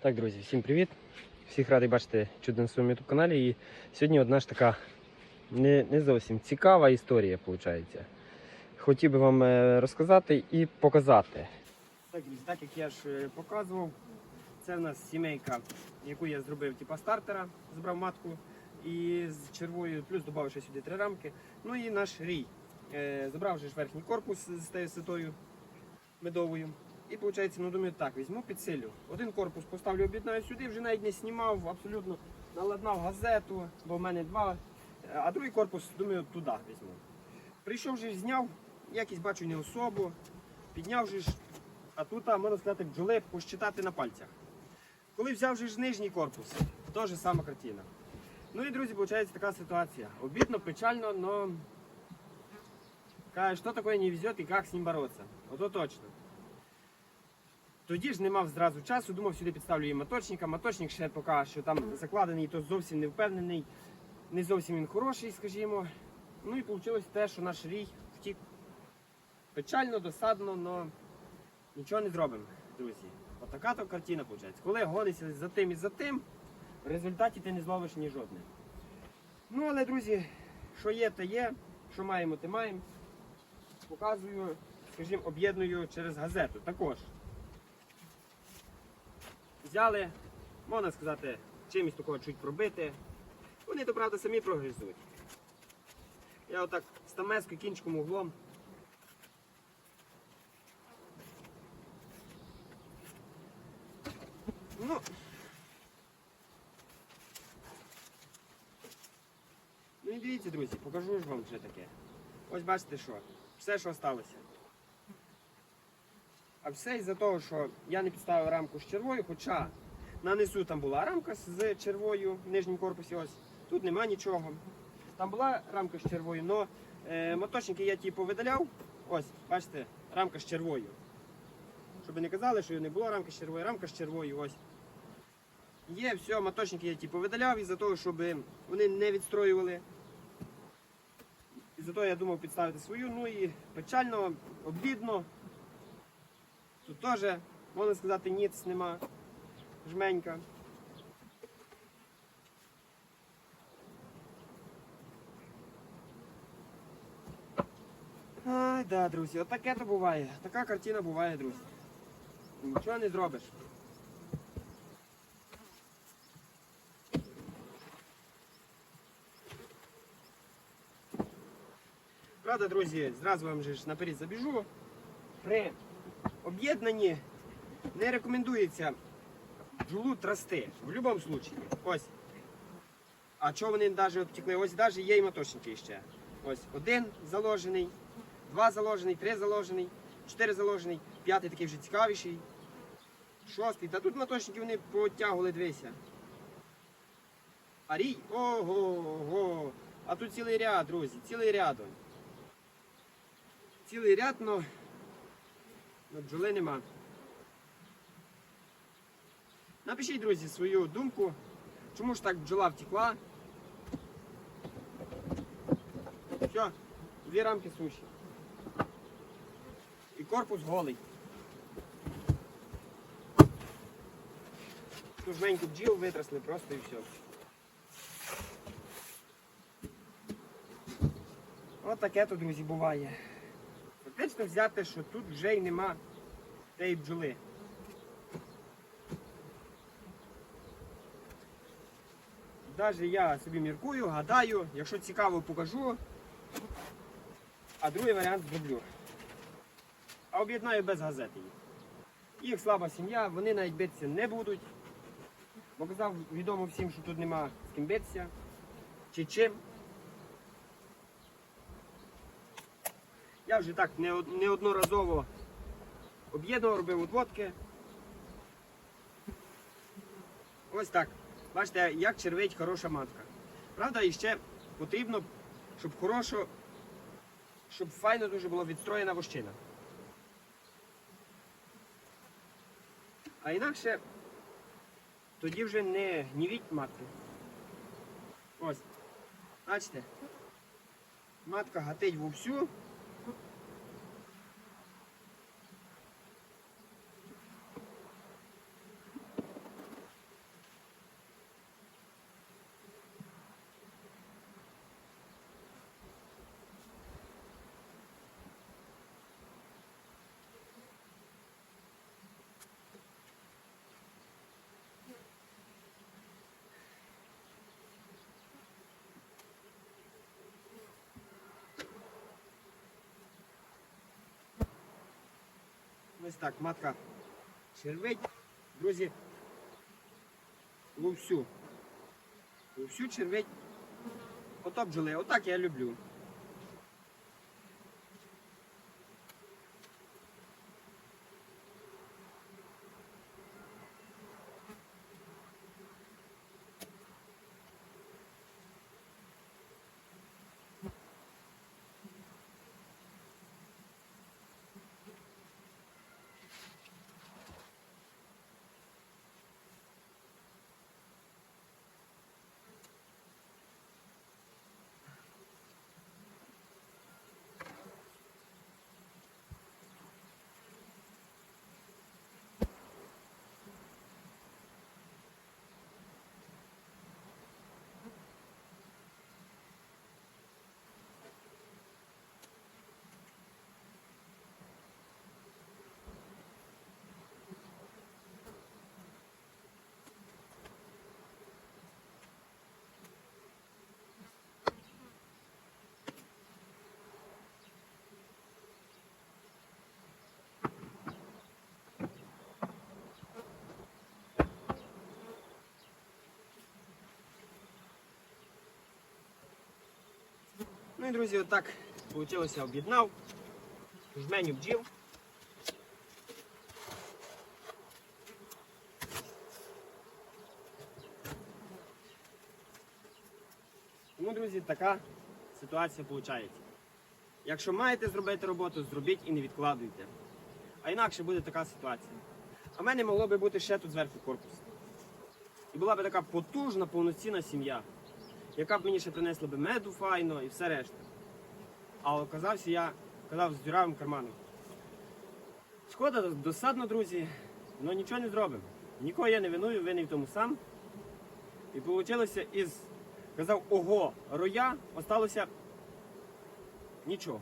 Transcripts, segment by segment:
Так, друзі, всім привіт! Всіх радий бачити чудо на своєму youtube каналі. І сьогодні одна ж така не, не зовсім цікава історія, виходить. Хотів би вам е, розказати і показати. Так, так як я ж е, показував, це в нас сімейка, яку я зробив типа стартера, збрав матку і з червою, плюс додав ще сюди три рамки. Ну і наш рій. Е, Забрав вже ж верхній корпус з тією ситою медовою. І виходить, ну думаю, так, візьму підсилю. Один корпус поставлю, об'єднаю сюди, вже навіть не знімав, абсолютно наладнав газету, бо в мене два. А другий корпус, думаю, туди візьму. Прийшов же зняв, якісь бачу не особу, підняв же ж, а тут, можна сказати, бджоли посчитати на пальцях. Коли взяв же ж нижній корпус, теж сама картина. Ну і друзі, виходить така ситуація. Обідно, печально, но каже, що таке не везет і як з ним боротися. Ото точно. Тоді ж не мав зразу часу, думав, сюди підставлю її моточника. Моточник ще поки що там закладений, то зовсім не впевнений, не зовсім він хороший, скажімо. Ну і вийшло те, що наш рій втік. Печально, досадно, але нічого не зробимо, друзі. Отака то картина виходить. Коли гонишся за тим і за тим, в результаті ти не зловиш ні жодне. Ну, але, друзі, що є, то є, що маємо, то маємо. Показую, скажімо, об'єдную через газету також. Взяли, можна сказати, чимось такого чуть пробити. Вони то правда самі прогризуть. Я отак стамеску кінчиком углом. Ну. Ну і дивіться, друзі, покажу ж вам вже таке. Ось бачите що. Все, що сталося. А все із-за того, що я не підставив рамку з червою, хоча на низу там була рамка з червою в нижньому корпусі. Ось тут нема нічого. Там була рамка з червою, але е, моточники я ті повидаляв. Ось, бачите, рамка з червою. Щоб не казали, що не було рамки з червою, рамка з червою. Ось. Є, все, моточники я ті повидаляв із-за того, щоб вони не відстроювали. Із-за того я думав підставити свою, ну і печально, обідно. Тут теж, можна сказати, ніц нема. Жменька. Ай, да, друзі, отаке то буває. Така картина буває, друзі. Нічого не зробиш. Правда, друзі, зразу вам же ж наперед забіжу. При об'єднанні не рекомендується бджолу трасти. В будь-якому випадку. Ось. А чого вони навіть обтекли? Ось навіть є і моточники ще. Ось один заложений, два заложений, три заложений, чотири заложений, п'ятий такий вже цікавіший. Шостий. Та тут моточники вони потягували, дивися. А рій, ого, ого. А тут цілий ряд, друзі, цілий ряд. Цілий ряд, но бджоли нема. Напишіть, друзі, свою думку, чому ж так бджола втекла. Все, дві рамки суші. І корпус голий. Ту жменьку бджіл витрасли просто і все. От таке то, друзі, буває. Фактично взяти, що тут вже й нема тієї бджоли. Навіть я собі міркую, гадаю, якщо цікаво, покажу. А другий варіант зроблю. А об'єднаю без газети. Їх слаба сім'я, вони навіть битися не будуть. Бо казав відомо всім, що тут нема з ким битися. Чи чим. Я вже так неодноразово об'єднував, робив відводки. Ось так. Бачите, як червить хороша матка. Правда, і ще потрібно, щоб хорошо, щоб файно дуже була відстроєна вощина. А інакше тоді вже не гнівіть матки. Ось. Бачите? Матка гатить вовсю. Ось так, матка червить. Друзі, вовсю. Вовсю червить. Ото бджоли. Отак я люблю. Ну друзі, отак вийшло, об'єднав. Жменю бджіл. Тому, друзі, така ситуація виходить. Якщо маєте зробити роботу, зробіть і не відкладуйте. А інакше буде така ситуація. А в мене могло би бути ще тут зверху корпус. І була б така потужна, повноцінна сім'я, яка б мені ще принесла б меду файно і все решта. А оказався я казав з дюравим карманом. Шкода, досадно, друзі, але нічого не зробимо. Нікого я не виную, винний в тому сам. І вийшло із, казав, ого, роя, осталося нічого.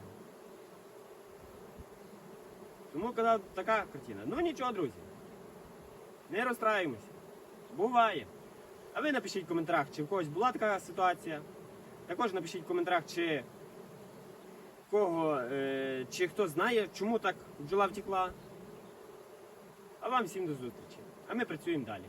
Тому казав, така картина. Ну нічого, друзі. Не розстраюємося. Буває. А ви напишіть в коментарях, чи в когось була така ситуація. Також напишіть в коментарях, чи кого, е, чи хто знає, чому так бджола втекла. А вам всім до зустрічі. А ми працюємо далі.